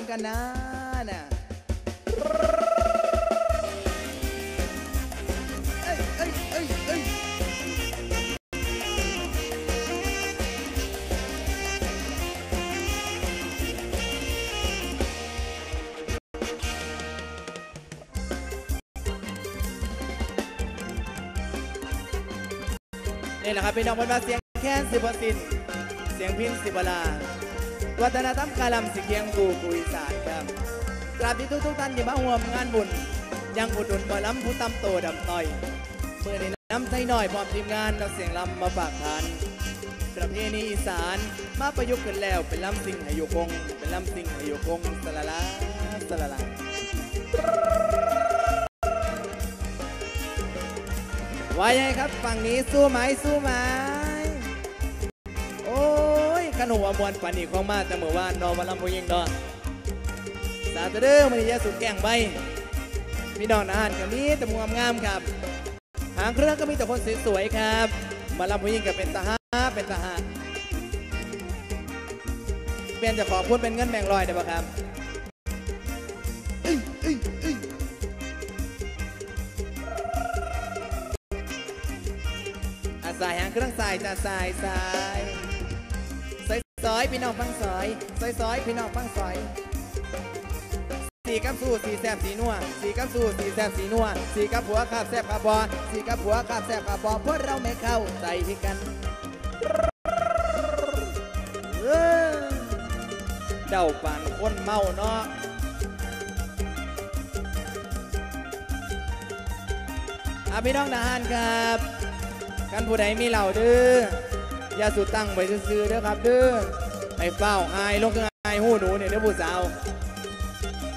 วนกันนะน่ะเอ้ยเอ้ยเอ้ยเอ้ยนี่แหละครับพี่น้องบนมาเสียงแค้นสิบสินเสียงพินสิบลา วัฒนธรรมกาลำสิเคียงกูกุยสานครับกราบที่ทุกทุกท่านที่มาห่วมงานบุญ ยังอุดหนุนหมอล้ำผู้ตำโตดำต่อยเมื่อในน้ำใจหน่อยพร้อมทีมงานนักเสียงลำมาฝากทานประเพณีอีสานมาประยุกต์กันแล้วเป็นลำสิ่งให้อยู่คง เป็นลำสิ่งให้อยู่คงสละลาสละลาว่ายังไงครับฝั่งนี้สู้ไหมสู้ไหม ขนมอมวนปันอีกของมาแต่เมื่อวานนอนมาลำพูยิงดอนสาธุเด้อมันยาสุดแก่งใบพี่น้องนะฮานกับมีแต่มวงามครับ หางเครื่องก็มีแต่คนสวยๆครับ มาลำพูยิงกับเป็นตาฮาเป็นตาฮาเปลี่ยนจะขอพูดเป็นเงินแบ่งลอยได้ปะครับอื้ออื้ออื้ออาสายหางเครื่องสายจะสายสาย อยพี่น้องฟังซอยซอยซอยพี่น้องฟังซอยสีกับสู้สีแซบสีนัวสีกับสู้สีแซบสีนัวสีกับผัวขาบแซบขาบบอสีกับผัวขาบแซบขาบบอเพราะเราไม่เข้าใจกันเอ้อเจ้าปานคนเมาเนาะอะพี่น้องทหารครับกันผู้ใดมีเหล่าเด้ออย่าสุดตั้งไว้ซื่อๆเด้อครับเด้อ ไอ้เฝ้าอายลงคืออายหูหนูเนี่ยเด้อผู้สาว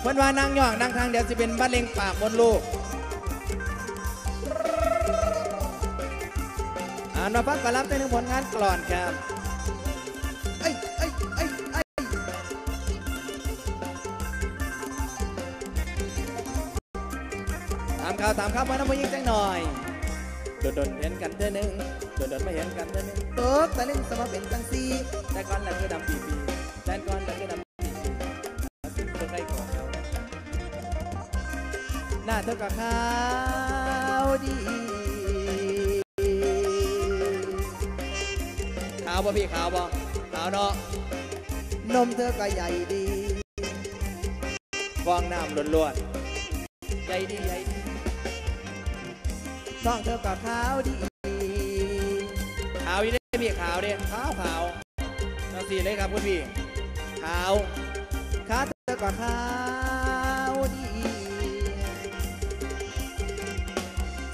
เพิ่นว่านางย่องนางทางเดี๋ยวสิเป็นบัดเล็งปากมดลูกอ่านมาฟังกระลำเป็นหนึ่งผลงานกลอนครับเอ้ยเอ้ยเอ้ยเอ้ยตามข่าวตามข่าวมาน้ำพยิงจังหน่อย โดนโดนๆเห็นกันเด้อหนึ่งโดนโดนๆไม่เห็นกันเด้อหนึ่งตกตะลึงสมาเป็นจังสีแต่ก่อนแล้วก็ดำปีปีแต่ก่อนแล้วก็ดำปีปีสิ่งตัวใครของเราหน้าเธอก็ขาวดีขาวป่ะพี่ขาวป่ะขาวเนาะนมเธอก็ใหญ่ดีฟองน้ำล้วนๆใหญ่ดีใหญ่ดี ท้องเธอก็ขาวดีขาวอีเด้พี่ขาวเด้ขาวขาวจังสีเลยครับคุณพี่ขาวขาเธอก็ขาวดี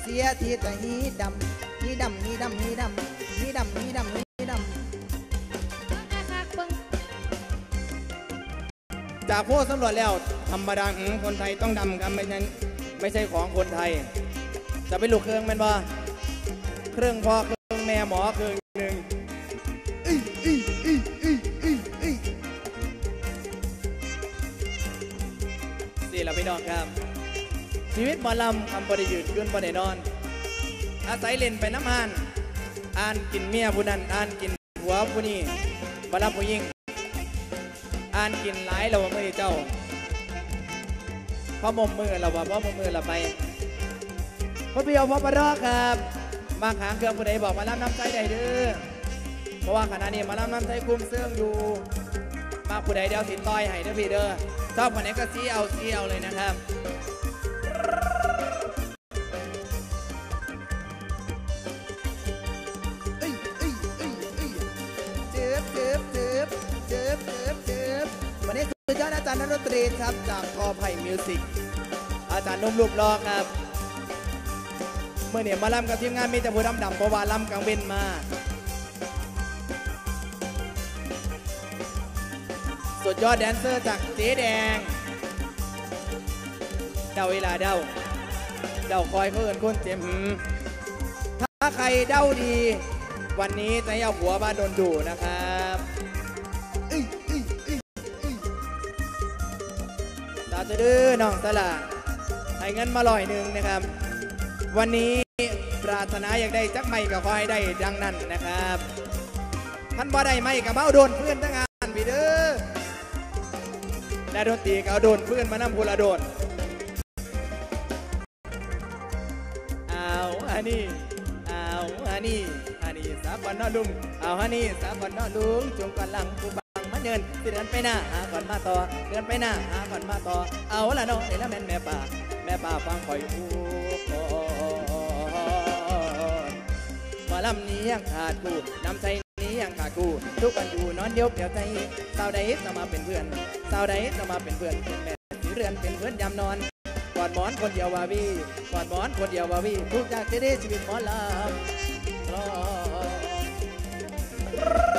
เสียทีแต่หีดำหีดำหีดำหีดำหีดำหีดำหีดำจากพวกสำรวจแล้วธรรมดาอืมคนไทยต้องดำครับไม่ใช่ไม่ใช่ของคนไทย จะเป็นลูกเครื่องแมันบ่เครื่องพ่อเครื่องแม่หมอเครื่องหนึ่งอีอีอีอีอีอีสี่เราพี่น้องครับ ชีวิตหมอลำคำบริยืนยืนบรินอน อาศัยเล่นไปน้ำหาน อ่านกินเมียผู้นั้นอ่านกินผัวผู้นี้บรับผู้ยิ่งอ่านกินหลายเราว่ามือเจ้าพ่อมมมือเราว่าพ่อมมมือเราไป พ่เปียวพ่อปะรอกครับมาขางเครื่องผู้ใดบอกมาล้ำน้ำใจใดเด้อเพราะว่าขณะนี้มาล้ำน้ำใจคุมเสื่องอยู่ มาผู้ใดเดียวสินต่อยให้เด้อพี่เด้อชอบคนไหนก็ซีเอาซีเอาเลยนะครับอ้ยเอ้ยเอ้ยเอ้ยเจ็บเจ็บเจ็บเจ็บเจ็บเจ็บวันนี้สุดยอดอาจารย์นรตรีครับจากกอไผ่มิวสิกอาจารย์นุ่มรูปรอครับ เมื่อเนี่ยมาล่ำกับทีมงานมีแต่ผู้ดำดำเพราะว่าล่ำกลางเว้นมาสุดยอดแดนเซอร์จากเจ๊แดง เดาเวลาเดาเดาคอยเขาเอินคนเจ็มถ้าใครเดาดี วันนี้จะเอาหัวมาโดนดูนะครับอื้ออื้ออื้ออื้อสาธุเดื้อน้องสละให้เงินมาลอยหนึ่งนะครับ วันนี้ปรารถนาอยากได้จักไม่ก็ขอให้ได้ดังนั้นนะครับท่านบ่ได้ไม่กับเบ้าโดนเพื่อนทั้งงานพี่เด้อและดนตรีก็เอาโดนเพื่อนมานำพูละโดนเอาอันนี้เอาอันนี้อันนี้สาก่อนนอลุงเอาอันนี้สาก่อนนอลุงจงก่อนหลังผู้บังมันเดินเดินไปหน้าหาก่อนมาต่อเดินไปหน้าหาก่อนมาต่อเอาละเนาะเอ้ละแม่นแม่ป่า ม่ป่าฟังคอยพูดก่อนหมอลำนี้ยังขาดกูน้ำใจนี้ยังขาดกู ทุกวันอยู่นอนเดียวเปลี่ยวใจสาวใดจะมาเป็นเพื่อนสาวใดจะมาเป็นเพื่อนเป็นแม่สีเรือนเป็นเพื่อนยามนอนกอดหมอนคนเดียววาวีกอดหมอนคนเดียววาวีทุกจากจะได้ชีวิตหมอลำ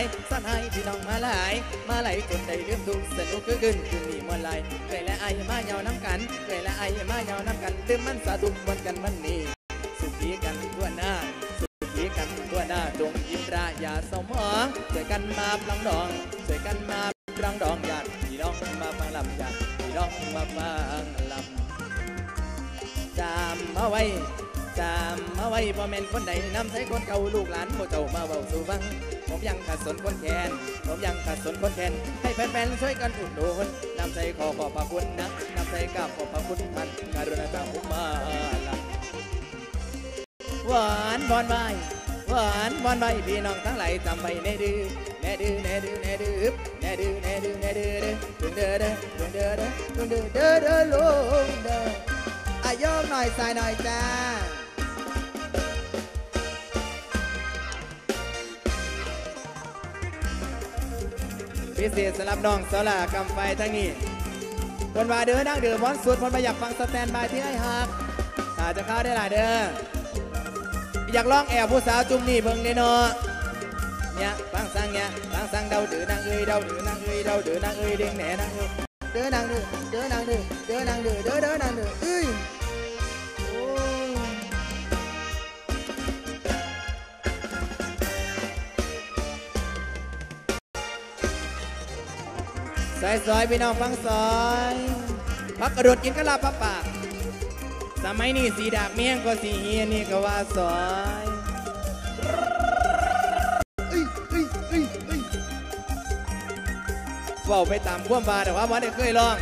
ายสันหายพี่น้องมาหลาย มาไหลายจนได้เรื่องทุสนุกคือขึ้นคือมีมวลไหลเคยและไอมาเหยาน้ำกันเคยและไอมาเหยาน้ำกันตื่มมันสาธุมวลกันมันนี้สุขีกันทั่วหน้าสุขีกันทั่วหน้าจงยิ้มระอย่าเศร้าหมองช่วยกันมาปลังดองช่วยกันมาปลังดองญาติพี่น้องมาฟังลำญาติพี่น้องมาฟังลำจำเอาไว้ จามมาไว้บ่แม่นคนใดนำใส่คนเก่าลูกหลานโมเจ้ามาเบาสู่ฟัง ผมยังขัดสนคนแคนผมยังขัดสนคนแคนให้แฟนๆช่วยกันอุดหนุนนำใส่ขอขอบพระคุณนะนำใส่กับขอบพระคุณท่านการุณาจ้าผมมาละหวานบอนใบหวานบอนใบพี่น้องทั้งหลายจำไว้ในดื้อแน่ดื้อแน่ดื้อแน่ดื้อแน่ดื้อแน่ดื้อแน่ดื้อดึงเด้อเด้อดึงเด้อเด้อดึงเด้อเด้อเด้อลงเด้อดอายกหน่อยสายหน่อยจ้า พิเศษสำหรับน้องสลากำไฟทั้งนี้คนว่าเด้อนั่งเดือมอนสุดคนมาอยากฟังสแตนบายที่ไอ้หักถ้าจะเข้าได้หลายเด้ออยากลองแอบผู้สาวจุ่มนี่เบิ่งเด้เนาะเนี่ยฟังสังเนี่ยฟังสังเดาเดือนางเอ้ยเดาเดือนางเอ้ยเดาเดือนางเอ้ยเด้งแหน่นางเอ้ยเดือนางเดือเดือนางเดือเดือนางเดือเดือเดือนางเดือเอ้ย ใส่ซอยพี่น้องฟังซอยพักกระโดดกินกะลาพับปาก สมัยนี้สีดากเมี่ยงก็สีเฮียนี่ก็ว่าซอยเอ้ยเอ้ยเอ้ยเอ้ยเว่าไปตามความว่าแต่ว่ามันได้เคยลอง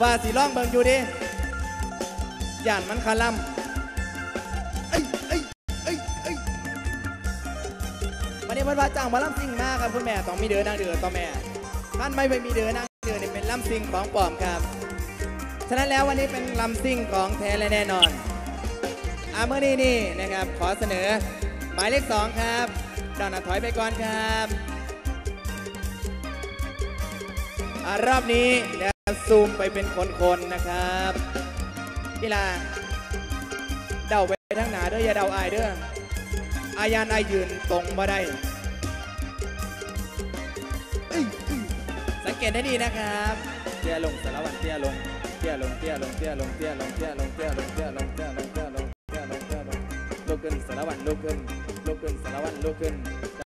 ว่าสีลองเบิ่งอยู่ดิย่านมันคาล่ำเอ้ยเอ้ยเอ้ยเอ้ยวันนี้เพิ่นว่าจ้างมาล่ำซิ่งมากครับคุณแม่ต้องมีเดือนางเดือต่อแม่ ท่านไม่ไปมีเดือนางเดือนี่เป็นลำซิ่งของปลอมครับ ฉะนั้นแล้ววันนี้เป็นลำซิ่งของแท้และแน่นอนอาเมื่อนี้นี่นะครับ ขอเสนอหมายเลขสองครับดอนถอยไปก่อนครับอารอบนี้เดี๋ยวซูมไปเป็นคนๆนะครับกีฬาเดาไปทางหนาเด้ออย่าเดาอายเด้ออายานอายยืนตรงมาได้ กตให้ดีนะครับเตี้ยลงสารวัตรเตี้ยลงเตี้ยลงเตี้ยลงเตี้ยลงเตี้ยลงเตี้ยลงเตี้ยลงเตี้ยลงเตี้ยลงเตี้ยลงเตี้ยลงเตี้ยลงลุกขึ้นสารวัตรลุกขึ้นลุกขึ้นสารวัตรลุกขึ้น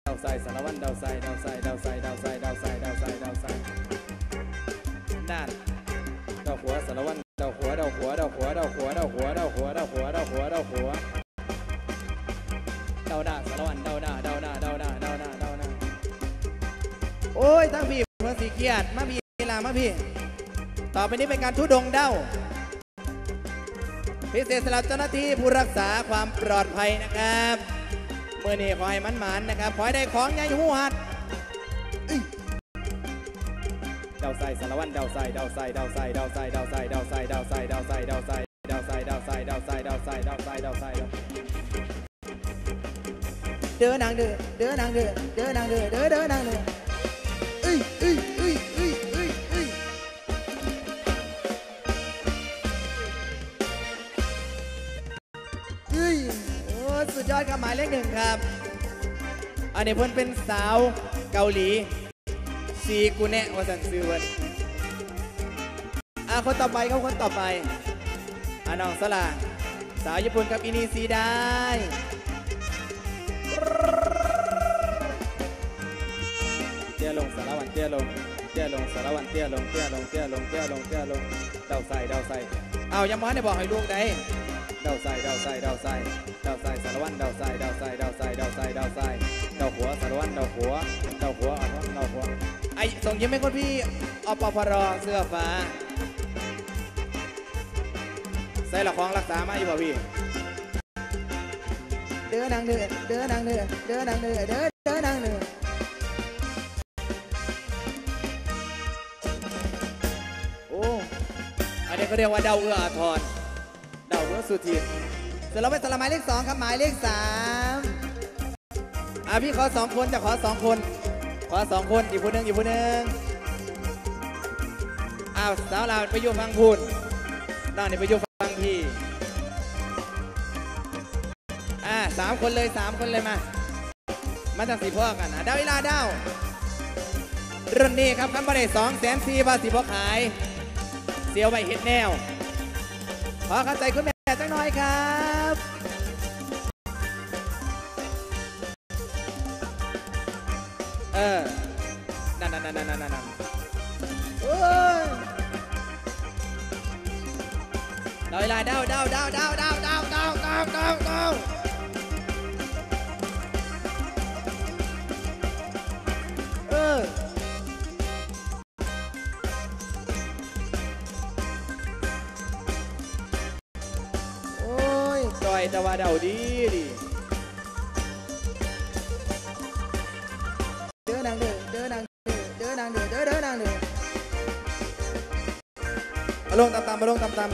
ดาวใส่สารวัตรดาวใส่ดาวใส่ดาวใส่ดาวใส่ดาวใส่ดาวใส่ดาวใส่นั่นดาวหัวสารวัตรดาวหัวดาวหัวดาว เมื่อสีกียรติมาพี่ลามาพี่ ต่อไปนี้เป็นการทุดงเด้า พิเศษสำหรับเจ้าหน้าที่ผู้รักษาความปลอดภัยนะครับเมื่อนี้ขอให้มันหมันนะครับขอให้ได้ของใหญ่หูหัดเดาใส่สารวัตรเดาใส่เดาใส่เดาใส่เดาใส่เดาใส่เดาใส่เดาใส่เดาใส่เดาใส่เดาใส่เดาใส่เดาใส่เดาใส่เดาใส่เดาใส่เด้อนางเด้อเด้อนางเด้อเด้อนางเด้อเด้อเด้อนางเด้อ อดครับหมายเลขหนึ่งครับ อันนี้เพิ่นเป็นสาวเกาหลีซีกูแนะวาสันซือเพิ่นอะคนต่อไปครับคนต่อไปอะน้องสลาสาวญี่ปุ่นกับอินีซีได้เตี้ยลงสารวันเตี้ยลงเตี้ยลงสารวันเตี้ยลงเตี้ยลงเตี้ยลงเตี้ยลงเตี้ยลงเดาใส่เดาใส่เอายังมอได้บอกให้ลูกได้ ดาวใส่ดาวใส่ดาวใส่ดาวใส่สารวัตรดาวใส่ดาวใส่ดาวใส่ดาวใส่ดาวใส่ดาวหัวสารวัตรดาวหัวดาวหัวอ่อนดาวหัวไอส่งยิ้มให้คนพี่อปพรเสื้อฟ้าใส่ละของรักษามาอยู่ป่ะพี่เด้อนางเด้อเด้อนางเด้อเด้อนางเด้อเด้อเด้อนางเด้อโอ้อันนี้เขาเรียกว่าเดาเอื้ออาทรเดาเอื้อ สุทินเสร็จแล้วไปสลับหมายเลขสองครับหมายเลขสามอะพี่ขอสองคนจะขอสองคน ขอสองคนอีกคนหนึ่งอีกคนหนึ่งอ้าวสาวลาไปอยู่ฟังพูนน้องนี่ไปอยู่ฟังพี่อ่าสามคนเลยสามคนเลยมามาจากสีพ่อกันอะดาวเวลาดาวรุ่นนี้ครับคันบริสองแสนสี่บาทสีพ่อขาย เสียวไปเห็ดแนว ขอเข้าใจคุณแม่ ครับ เออ นั่นนั่นนั่นนั่นนั่นนั่นโอ้ยดาวเวลาดาวดาวดาวดาวดาวดาวดาวดาวดาวดาว เดาดีดิเด้อนางเด้อเด้อนางเด้อเด้อนางเด้อเด้อเด้อนางเด้อมาลงตามตามมาลงตามตาม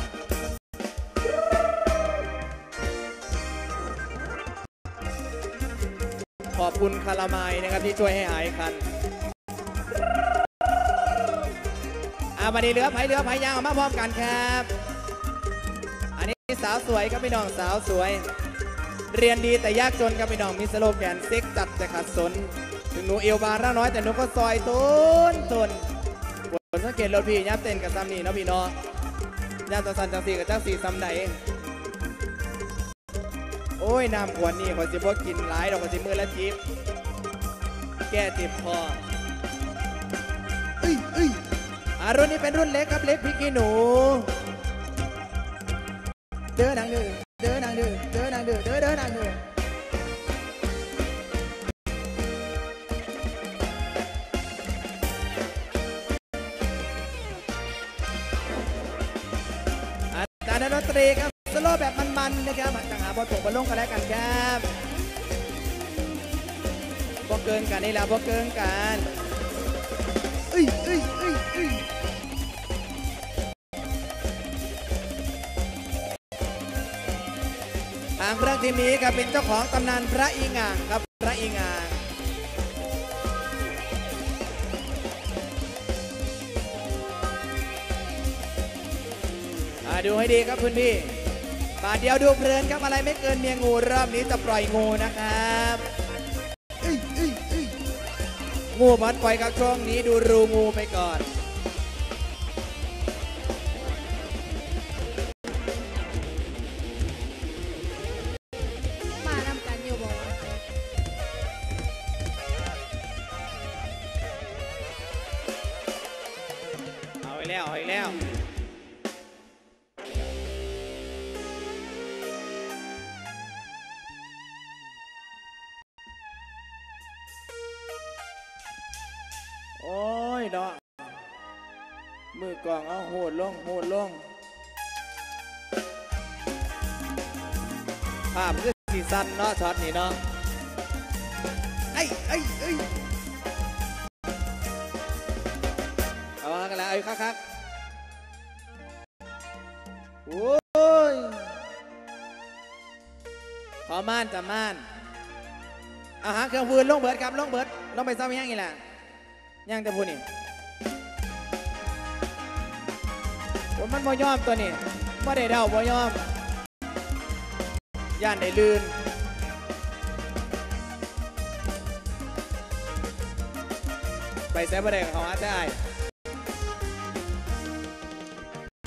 ขอบคุณคาราไมายนะครับที่ช่วยให้หายคันอ่าวันนี้เหลือไผ่เหลือไผ่ยางเอามาพร้อมกันครับ สาวสวยครับพี่น้องสาวสวย เรียนดีแต่ยากจนครับพี่น้องมีสโลแกนเซ็กจัดแต่ขาดสน ถึงหนูเอวบางร่างน้อยแต่หนูก็ซอยต้นตนผลสังเกตรถพี่ยับเต้นกับซ้ำนี่เนาะพี่น้องย่านตะสันจังสีกับจังสีซ้ำไหนโอ้ยน้ำขวดนี่ขอสิบ่กินหลายดอกขอสิมือละจิบแก้เจ็บคอเอ้ยเอ้ยอ่ารุ่นนี้เป็นรุ่นเล็กครับเล็กพริกขี้หนู เด้อนางเด้อเด้อนางเด้อเด้อนางเด้อเด้อเด้อนางเด้ออาจารย์ดนตรีครับสโลแบบมันๆนะครับจังหาบอลตกบอลลงกันแล้วกันครับพอเกินกันนี่แหละพอเกินกันเอ้ยเอ้ยเอ้ยเอ้ย ทางเครื่องทีมนี้ครับเป็นเจ้าของตำนานพระอิงอ่างครับพระอิงอ่างอ่าดูให้ดีครับคุณพี่บาทเดียวดูเพลินครับอะไรไม่เกินเมียงูรอบนี้จะปล่อยงูนะครับเอ้ยเอ้ยเอ้ยงูมันปล่อยกับช่วงนี้ดูรูงูไปก่อน อกลองเอาโหดลงโหดลงภาพคือสีสันเนาะช็อตนี้เนาะไอ้ไอ้ไอ้ยเอากันแล้วเอาอีกครับโอ้ยขอม่านจะม่านเอาหาเครื่องฟืนลงเบิดครับลงเบิดลงไปซ้ำยังอีกแหละยังจะพูดนี่ มันบ่ยอมตัวนี้บ่ได้เดาบ่ยอม ย่านได้ลื่นไปแซ่บะเดงเขาอาได้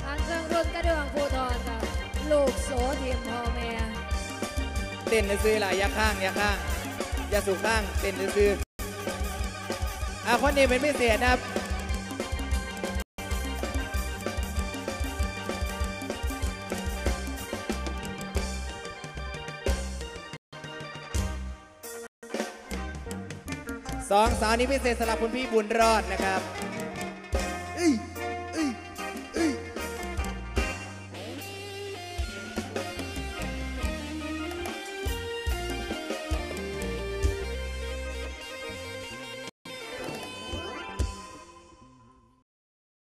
ทางเครื่องรุ่นกระเดื่องภูทรกับลูกโสทีมพ่อแม่เต้นซื้อๆล่ะอย่าข้างอย่าข้างอย่าสู่ข้างเต้นซื้อๆอะคนนี้เป็นพิเศษนะครับ สองสาวนี้พิเศษสำหรับคุณพี่บุญรอดนะครับ